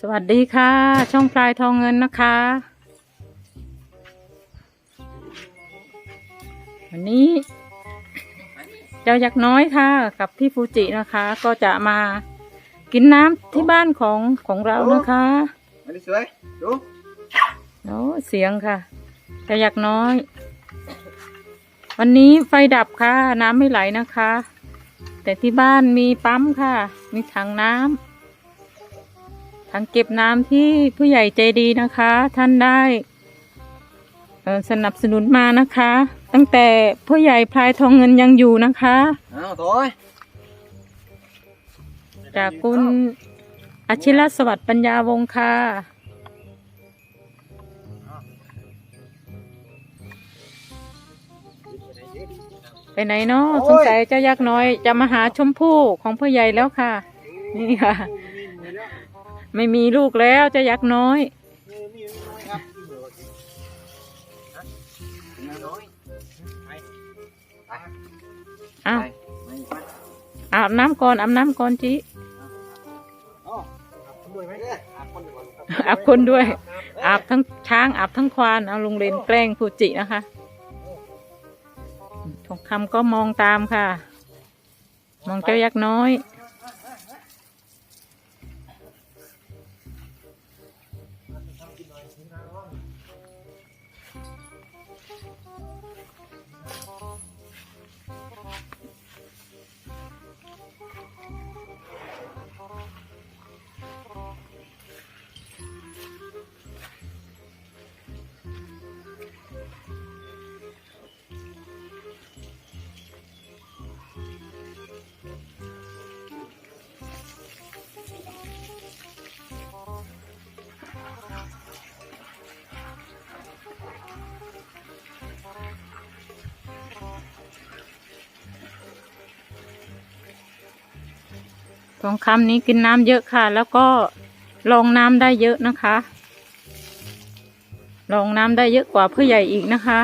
สวัสดีค่ะ ช่องปลายทองเงินนะคะ วันนี้เจ้ายักษ์น้อยค่ะ กับพี่ฟูจินะคะ ก็จะมากินน้ำที่บ้านของของเรานะคะอันนี้สวยดูโอ้เสียงค่ะเจ้ายักษ์น้อย วันนี้ไฟดับค่ะ น้ำไม่ไหลนะคะ แต่ที่บ้านมีปั๊มค่ะ มีถังน้ำ ถังเก็บน้ำที่ผู้ใหญ่ใจดีนะคะ ท่านได้เอ่อสนับสนุนมานะคะ ตั้งแต่ผู้ใหญ่พลายทองเงินยังอยู่นะคะอ้าวถอยจากคุณอาชิรสวัสดิ์ปัญญาวงศ์ค่ะไปไหนเนาะสงสัยเจ้ายักษ์น้อยจะมาหาชมพู่ของพ่อใหญ่แล้วค่ะ นี่ค่ะ ไม่มีลูกแล้วเจ้ายักษ์น้อยน้อยไปไปอ้าวไปไปอาบน้ำก่อนอาบน้ำก่อนจิอ๋ออาบคนด้วยไหมอาบคนด้วยอาบคนด้วย อาบทั้งช้างอาบทั้งควาน เอาลงเลนแกล้งฟูจินะคะทองคำก็มองตามค่ะ มองเจ้ายักษ์น้อย องคำนี้กินน้ำเยอะค่ะ แล้วก็ลองน้ำได้เยอะนะคะ ลองน้ำได้เยอะกว่าผู้ใหญ่อีกนะคะ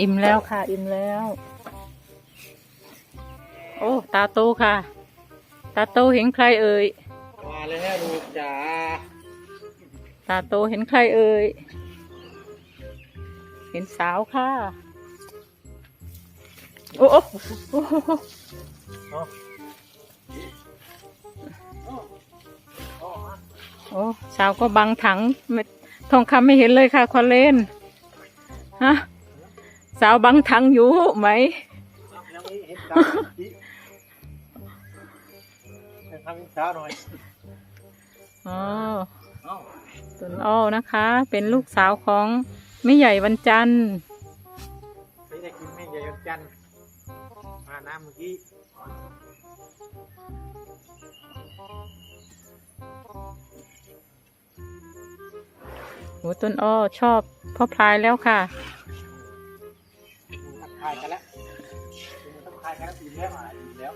อิ่มแล้วค่ะ อิ่มแล้ว โอ้ ตาโตค่ะ ตาโตเห็นใครเอ่ย มาเลยฮะลูกจ๋า ตาโตเห็นใครเอ่ย เห็นสาวค่ะ โอ้โอ้โอ้โอ้โอ้สาวก็บังถังไม่ทองคำไม่เห็นเลยค่ะคอนเลน ฮะ สาวบังถังอยู่ไหมยังไม่เห็นสาวทำสาวหน่อยอ๋อเอ้าต้นอ้อนะคะ เป็นลูกสาวของไม่ใหญ่วันจันทร์ไม่ได้กินแม่ใหญ่จันมาน้ำเมื่อกี้โหต้นอ้อชอบพ่อพลายแล้วค่ะ ทักทายกันแล้วทักทายกันแล้วอิ่มแล้วอะอิ่มแล้ว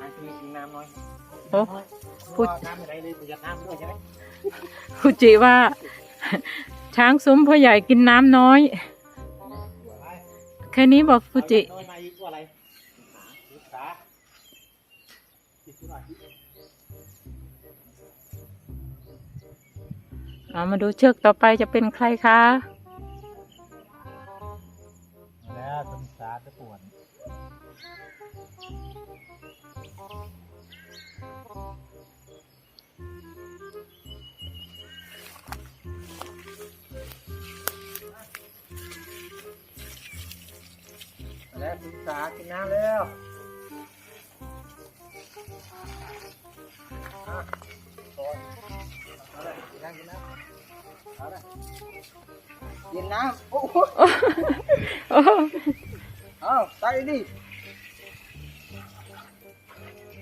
น้ำกินกินน้ำน้อยโอ้พูดน้ำอะไรเลยประหยัดน้ำด้วยใช่ไหมฟูจิว่า ช้างซุ้มพ่อใหญ่กินน้ำน้อย แค่นี้บอกฟูจิน้อยมาอีกว่าอะไรศึกษาศึกษาเอามาดูเชือกต่อไปจะเป็นใครคะ แล้วศึกษาจะปวดแล้วศึกษากินน้ำแล้วอะเอาเลยกินน้ำเอาเลย กินน้ำโอ้โหโอ้เอาใส่ดิ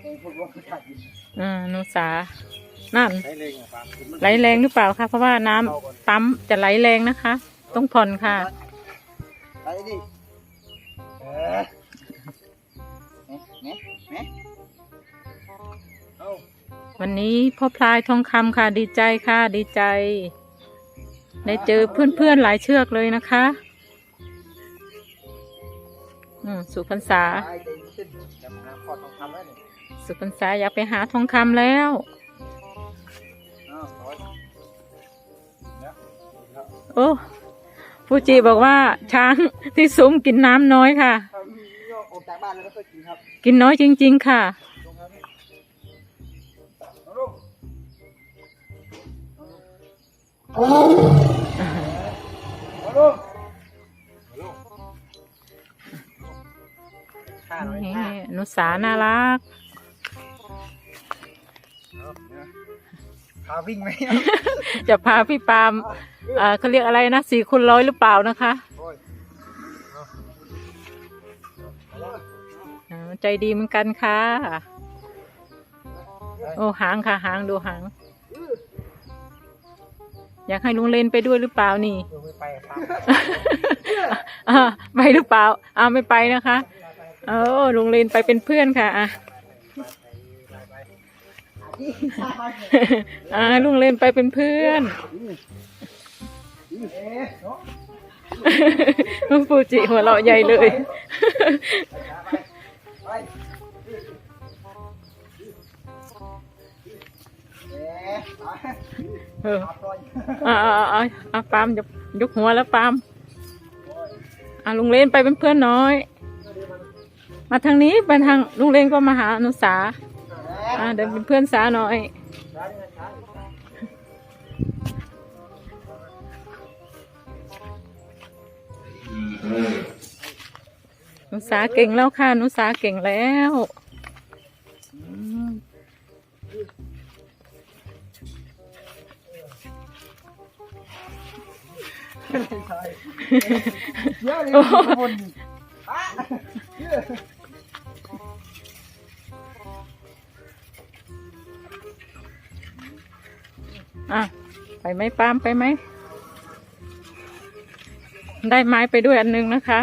เฮ้ยผมว่าไม่ขาดกินอ่าหนุสานั่นใช้เลยไงปาล์มกินมันไหลแรงหรือเปล่าคะเพราะว่าน้ำปั๊มจะไหลแรงนะคะ ต้องผ่อนค่ะใส่ดิเออเนะเนะเอาวันนี้พ่อพลายทองคำค่ะดีใจค่ะดีใจ ได้เจอเพื่อนๆหลายเชือกเลยนะคะอืมสุพรรษาตายใจขึ้นจะมาขอทองคำแล้วนี่สุพรรษาอยากไปหาทองคำแล้วอ้าวขอเดี๋ยวเดี๋ยวโอ้ฟูจิบอกว่าช้างที่ซุ้มกินน้ำน้อยค่ะถ้ามีโยกออกจากบ้านแล้วก็ค่อยกินครับกินน้อยจริง ๆ ค่ะ นี่นุสาน่ารักพาวิ่งไหมจะพาพี่ปาล์มเขาเรียกอะไรนะสี่คูณร้อยหรือเปล่านะคะใจดีเหมือนกันค่ะ โอ้หางค่ะหางดูหาง อยากให้ลุงเลนไปด้วยหรือเปล่านี่เออไม่ไปอะครับอ่าไปหรือเปล่าอ้าวไม่ไปนะคะเออลุงเลนไปเป็นเพื่อนค่ะอะอ่าลุงเลนไปเป็นเพื่อนเอ๊ะเนาะฟูจิหัวเราะใหญ่เลย เออเอาตัวอ่าอ่าอ่าอ่าปาล์มจะยกหัวแล้วปาล์มอ่าลุงเลนไปเป็นเพื่อนน้อย มาทางนี้ไปทางลุงเลนก็มาหาอนุสาอ่าเดินเป็นเพื่อนสาหน่อยหนุสาเก่งแล้วค่ะหนุสาเก่งแล้ว เยอะเลยคนอะไปไหมปามไปไหม ได้ไม้ไปด้วยอันหนึงนะคะ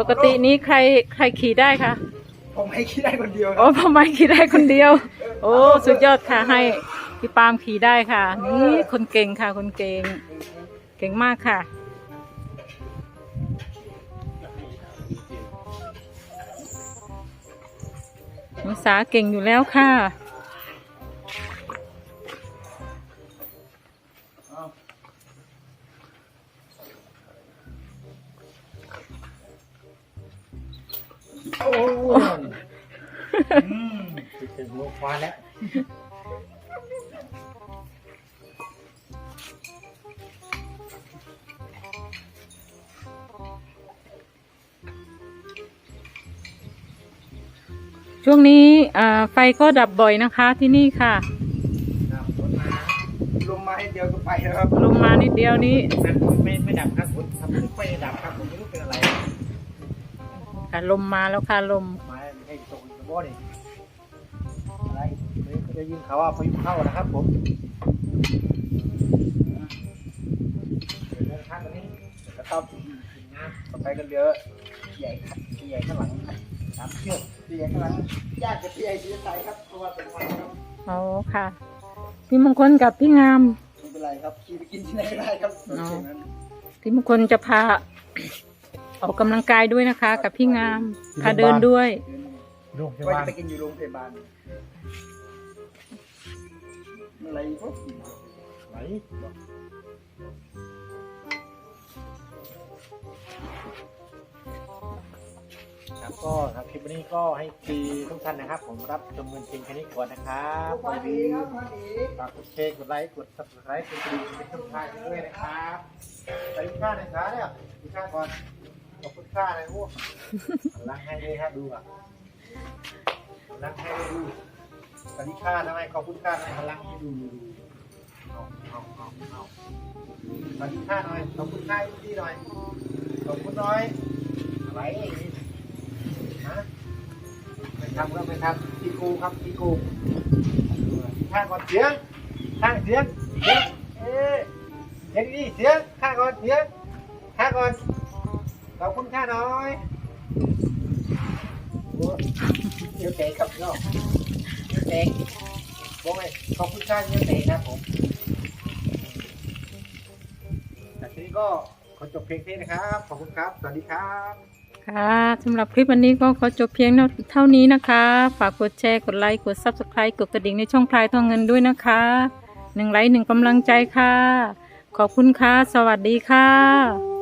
ปกตินี้ใครใครขี่ได้คะผมให้คิดได้คนเดียวคโอ้รับพ่อไม้ขี่ได้คนเดียว โอ้สุดยอดค่ะให้พี่ปาล์มขี่ได้ค่ะ นี่คนเก่งค่ะ คนเก่ง เก่งมากค่ะนุสาเก่งอยู่แล้วค่ะ อืมติดถึงหัวควานแล้วช่วงนี้อ่าไฟก็ดับบ่อยนะคะที่นี่ค่ะ ครับฝนมาลมมาให้เดียวก็ไปแล้วครับลงมานิดเดียวนี้ไม่ไม่ดับครับฝนทำให้ไฟดับครับผมไม่รู้เป็นอะไรค่ะลมมาแล้วค่ะลม มาให้ตกกระโบนี่อะไรเฮ้ยเขาจะยิงเขาว่าพายุเข้านะครับผมเดี๋ยวเดินข้างตรงนี้แล้วก็งานต่อไปกันเยอะใหญ่ครับใหญ่ข้างหลังครับสามเชือกใหญ่ข้างหลังยากจะใหญ่ที่ใส่ครับเพราะว่าเป็นวันครับอ๋อค่ะ พี่มงคลกับพี่งามไม่เป็นไรครับขี่ไปกินที่ไหนก็ได้ครับอ๋อเช่นนั้นพี่มงคลจะพาออกกำลังกายด้วยนะคะ กับพี่งามพาเดินด้วยเโรงพยาว่าบาลจะไปกินอยู่โรงพยาบาลเมื่อไหรพวกกินไหนครับก็ครับคลิปนี้ก็ให้ทีทุกท่านนะครับ ผมรับชมเงินจริงแค่นี้ก่อนนะครับพอดีครับพอดีฝากกดแชร์กดไลค์กด subscribe กดกระดิ่งเป็นช่องทางด้วยนะครับใส่ค่าในอยขาเนี่ยดูค่าก่อนขอบคุณค่านะพวกล้างให้เลยครับดูอะ ล้างให้ดูสวัสดีค่าทำไมขอบคุณค่าทำไมล้างให้ดูดูดูเอาเอาเอาเอาสวัสดีค่าหน่อยขอบคุณค่าอีกทีหน่อยขอบคุณน้อยอะไรฮะไม่ทำก็ไม่ทำที่กูครับที่กูข้างก่อนเสียงข้างเสียงเสียงเอ๊ะเสียงดีเสียงข้างก่อนเสียงข้างก่อนขอบคุณข้าน้อย เดี๋ยวเตะครับเนาะเดี๋ยวเตะบอกไงขอบคุณข้าเดี๋ยวเตะครับผมแต่ทีนี้ก็ขอจบเพลงนี้นะครับ ขอบคุณครับ สวัสดีครับ ค่ะสำหรับคลิปวันนี้ก็ขอจบเพียงเท่านี้นะคะ ฝากกดแชร์ กดไลค์ กด Subscribe กดกระดิ่งในช่องพลายทองเงินด้วยนะคะหนึ่งไลค์หนึ่งกำลังใจค่ะ ขอบคุณค่ะ สวัสดีค่ะ